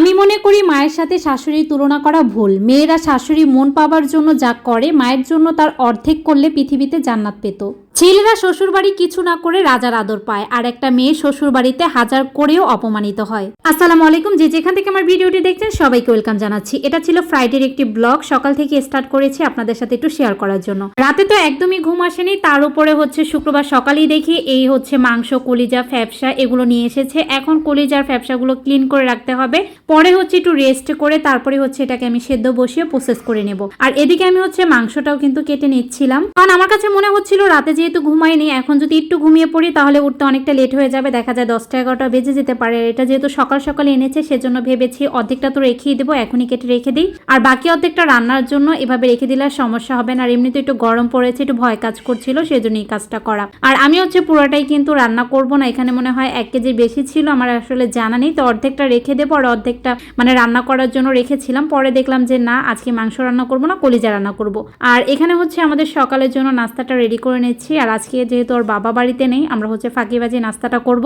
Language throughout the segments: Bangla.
আমি মনে করি মায়ের সাথে শাশুড়ির তুলনা করা ভুল। মেয়েরা শাশুড়ি মন পাবার জন্য যা করে, মায়ের জন্য তার অর্ধেক করলে পৃথিবীতে জান্নাত পেত। ছেলেরা শ্বশুরবাড়ি কিছু না করে রাজার আদর পায়, আর একটা মেয়ে শ্বশুর বাড়িতে হাজার করেও অপমানিত হয়। আসসালামু আলাইকুম, যে যেখান থেকে আমার ভিডিওটি দেখছেন, সবাইকে ওয়েলকাম জানাচ্ছি। এটা ছিল ফ্রাইডের একটি ব্লগ, সকাল থেকে স্টার্ট করেছি আপনাদের সাথে একটু শেয়ার করার জন্য। রাতে তো একদমই ঘুম আসেনি, তার উপরে হচ্ছে শুক্রবার সকালেই দেখি এই হচ্ছে মাংস, কলিজা ফ্যাপসা এগুলো নিয়ে এসেছে। এখন কলিজার ফ্যাপসাগুলো ক্লিন করে রাখতে হবে। পরে হচ্ছে একটু রেস্ট করে তারপরে হচ্ছে এটাকে আমি সেদ্ধ বসিয়ে প্রসেস করে নেব। আর এদিকে আমি হচ্ছে মাংসটাও কিন্তু কেটে নিচ্ছিলাম। কারণ আমার কাছে মনে হচ্ছিল রাতে যেহেতু ঘুমাইনি এখন যদি একটু ঘুমিয়ে পড়ি তাহলে উঠতে অনেকটা লেট হয়ে যাবে। দেখা যায় দশটা এগারোটা বেজে যেতে পারে। এটা যেহেতু সকাল সকালে এনেছে, সেজন্য ভেবেছি অর্ধেকটা তো রেখেই দেবো, এখনই কেটে রেখে দিই। আর বাকি অর্ধেকটা রান্নার জন্য এভাবে রেখে দিলে সমস্যা হবে না। আর এমনিতে একটু গরম পড়েছে, একটু ভয় কাজ করছিল, সেজন্য এই কাজটা করা। আর আমি হচ্ছে পুরোটাই কিন্তু রান্না করব না। এখানে মনে হয় এক কেজির বেশি ছিল, আমার আসলে জানা নেই। তো অর্ধেকটা রেখে দেবো আর অর্ধেকটা মানে রান্না করার জন্য রেখেছিলাম। পরে দেখলাম যে না, আজকে মাংস রান্না করব না, কলিজা রান্না করব। আর এখানে হচ্ছে আমাদের সকালের জন্য নাস্তাটা রেডি করে নিচ্ছি। আর আজকে যেহেতু ওর বাবা বাড়িতে নেই আমরা হচ্ছে ফাঁকিবাজি নাস্তাটা করব।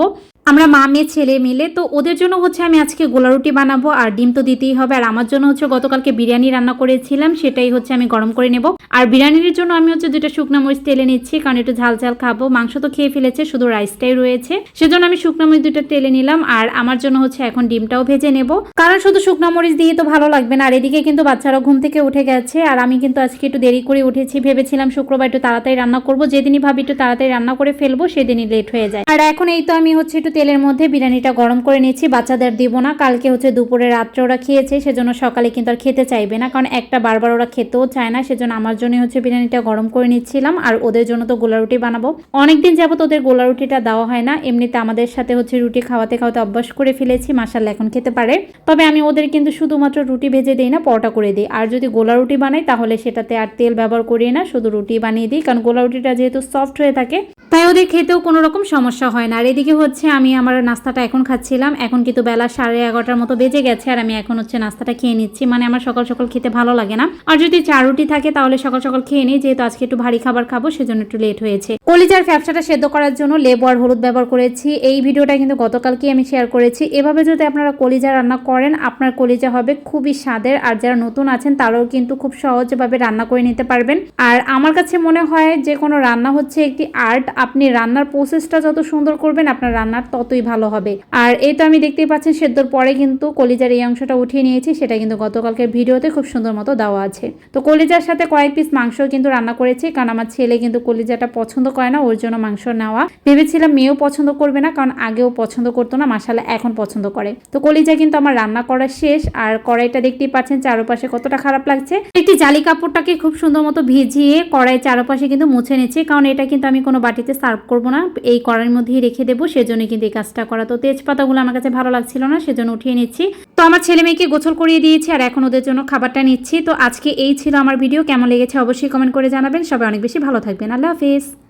আমরা মা, মেয়ে, ছেলে মিলে, তো ওদের জন্য হচ্ছে আমি আজকে গোলা রুটি বানাবো আর ডিম তো দিতেই হবে। আর আমার জন্য হচ্ছে গতকালকে বিরিয়ানি রান্না করেছিলাম, সেটাই হচ্ছে আমি গরম করে নেব। আর বিরিয়ানির জন্য আমি হচ্ছে দুটো শুকনো মরিচ তেলে নিচ্ছি, কারণ একটু ঝাল ঝাল খাব। মাংস তো খেয়ে ফেলেছে, শুধু রাইসটাই রয়েছে। সেজন্য আমি শুকনো মরিচ দুটো তেলে নিলাম, আর আমার জন্য হচ্ছে এখন ডিমটাও ভেজে নেব। কারণ শুধু শুকনো মরিচ দিয়ে তো ভালো লাগবে না, আর এদিকে কিন্তু বাচ্চারা ঘুম থেকে উঠে গেছে। আর আমি কিন্তু আজকে একটু দেরি করে উঠেছি, ভেবেছিলাম শুক্রবার একটু তাড়াতাড়ি রান্না করব। যেদিনই ভাবি একটু তাড়াতাড়ি রান্না করে ফেলব, সেদিনই লেট হয়ে যায়। আর এখন এই তো আমি হচ্ছে একটু তেলের মধ্যে বিরিয়ানিটা গরম করে নিচ্ছি বাচ্চাদের দিব না। কালকে হচ্ছে দুপুরে রাত্রে ওরা খেয়েছে, সেজন্য সকালে কিন্তু আর খেতে চাইবে না। কারণ একটা বারবার ওরা খেতেও চায় না, সেজন্য আমার জন্য হচ্ছে বিরিয়ানিটা গরম করে নিচ্ছিলাম। আর ওদের জন্য তো গোলা রুটি বানাবো। অনেকদিন যাবত ওদের গোলা রুটিটা দেওয়া হয় না। এমনিতে আমাদের সাথে হচ্ছে রুটি খাওয়াতে খাওয়াতে অভ্যাস করে ফেলেছি মাসাল্লাহ এখন খেতে পারে। তবে আমি ওদের কিন্তু শুধুমাত্র রুটি ভেজে দিই না, পরোটা করে দিই। আর যদি গোলা রুটি বানাই, তাহলে সেটাতে আর তেল ব্যবহার করি না, শুধু রুটি বানিয়ে দিই। কারণ গোলা রুটিটা যেহেতু সফট হয়ে থাকে ওদের খেতেও কোনো রকম সমস্যা হয় না। আর এদিকে হচ্ছে আমি আমার নাস্তাটা এখন খাচ্ছিলাম। এখন কিন্তু বেলা সাড়ে এগারোটার মতো বেজে গেছে আর আমি এখন হচ্ছে নাস্তাটা খেয়ে নিচ্ছি। মানে আমার সকাল সকাল খেতে ভালো লাগে না। আর যদি চা রুটি থাকে তাহলে সকাল সকাল খেয়ে নিই। যেহেতু আজকে একটু ভারী খাবার খাব, সেজন্য একটু লেট হয়েছে। কলিজার ফ্যাপসাটা সেদ্ধ করার জন্য লেবু আর হলুদ ব্যবহার করেছি। এই ভিডিওটা কিন্তু গতকালকেই আমি শেয়ার করেছি। এভাবে যদি আপনারা কলিজা রান্না করেন, আপনার কলিজা হবে খুবই স্বাদের। আর যারা নতুন আছেন, তারাও কিন্তু খুব সহজভাবে রান্না করে নিতে পারবেন। আর আমার কাছে মনে হয় যে কোনো রান্না হচ্ছে একটি আর্ট আপনি রান্নার প্রসেসটা যত সুন্দর করবেন, আপনার রান্নার ততই ভালো হবে। আর এই তো আমি দেখতেই পাচ্ছেন, সেদ্ধর পরে কিন্তু কলিজার এই অংশটা উঠিয়ে নিয়েছি, সেটা কিন্তু গতকালকের ভিডিওতে খুব সুন্দর মতো দেওয়া আছে। তো কলিজার সাথে কয়েক পিস মাংস কিন্তু রান্না করেছি, কারণ আমার ছেলে কিন্তু কলিজাটা পছন্দ করে না, ওর জন্য মাংস নেওয়া। ভেবেছিলাম মেয়েও পছন্দ করবে না, কারণ আগেও পছন্দ করতো না মাসালা এখন পছন্দ করে। তো কলিজা কিন্তু আমার রান্না করা শেষ, আর কড়াইটা দেখতেই পাচ্ছেন, চারপাশে কতটা খারাপ লাগছে। একটি জালি কাপড়টাকে খুব সুন্দর মতো ভিজিয়ে কড়াই চারপাশে কিন্তু মুছে নিচ্ছি, কারণ এটা কিন্তু আমি কোনো বাটিতে সার্ভ করব না। এই কড়াইয়ের মধ্যেই রেখে দেবো। সেজন্য কিন্তু এই কাজটা করা। তো তেজপাতাগুলো আমার কাছে ভালো লাগছিল না, সেজন্য উঠিয়ে নিচ্ছি। তো আমার ছেলে মেয়েকে গোছল করিয়ে দিয়েছি আর এখন ওদের জন্য খাবারটা নিচ্ছি। তো আজকে এই ছিল আমার ভিডিও। কেমন লেগেছে অবশ্যই কমেন্ট করে জানাবেন। সবাই অনেক বেশি ভালো থাকবেন। আল্লাহ হাফিজ।